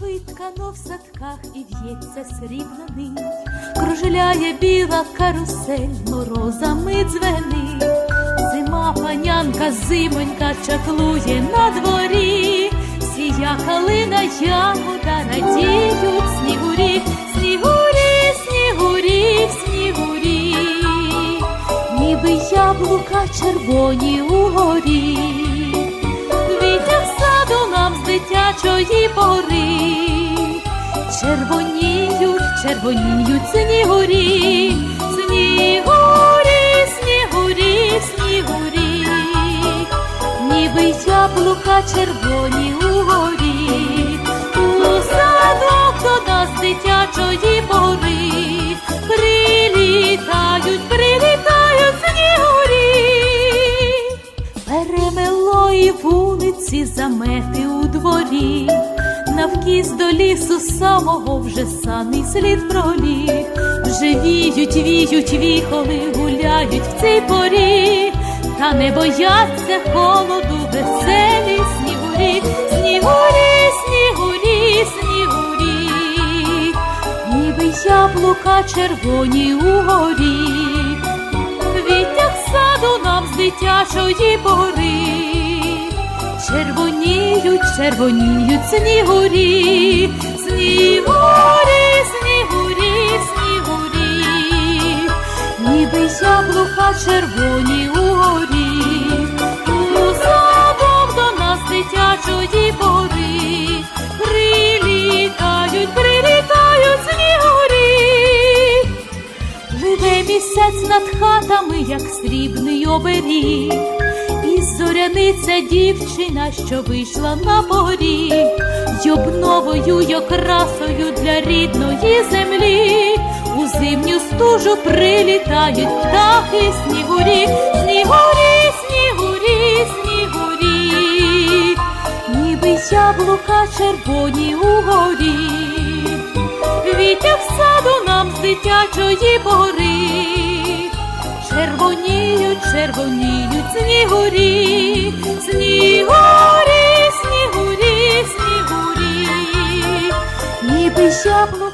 виткано в садках і в'ється срібна нить, кружляє біла карусель, морозами дзвенить. Зима панянка, зимонька чаклує на дворі, сія калина ягода радіють снігурі, снігурі, снігурі, снігурі, ніби яблука червоні угорі. Дитячої пори, червоніють, червоніють снігурі, снігурі, снігурі, снігурі, ніби яблука червоні угорі, у садок до нас дитячої пори, прилітають, прилітають снігурі. Перемело і вулиці замети дворі, навкіз до лісу самого вже самий слід проліг. Вже віють, віють віхоли, гуляють в цій порі, та не бояться холоду, веселі снігурі, снігурі, снігурі, снігурі, ніби яблука червоні угорі. Вітер в саду нам з дитячої пори, червоніють, червоніють снігурі, снігурі, снігурі, снігурі, ніби яблука червоні угорі, у садок до нас дитячої пори, прилітають, прилітають снігурі. Живе місяць над хатами, як срібний оберіг, зоряниця дівчина, що вийшла на поріг, й обновою й окрасою для рідної землі, у зимню стужу прилітають птахи, снігурі, снігурі, снігурі, снігурі, ніби яблука червоні угорі. Вітя в саду нам з дитячої пори, червоніють, снігурі, снігурі, снігурі, снігурі, ніби червоні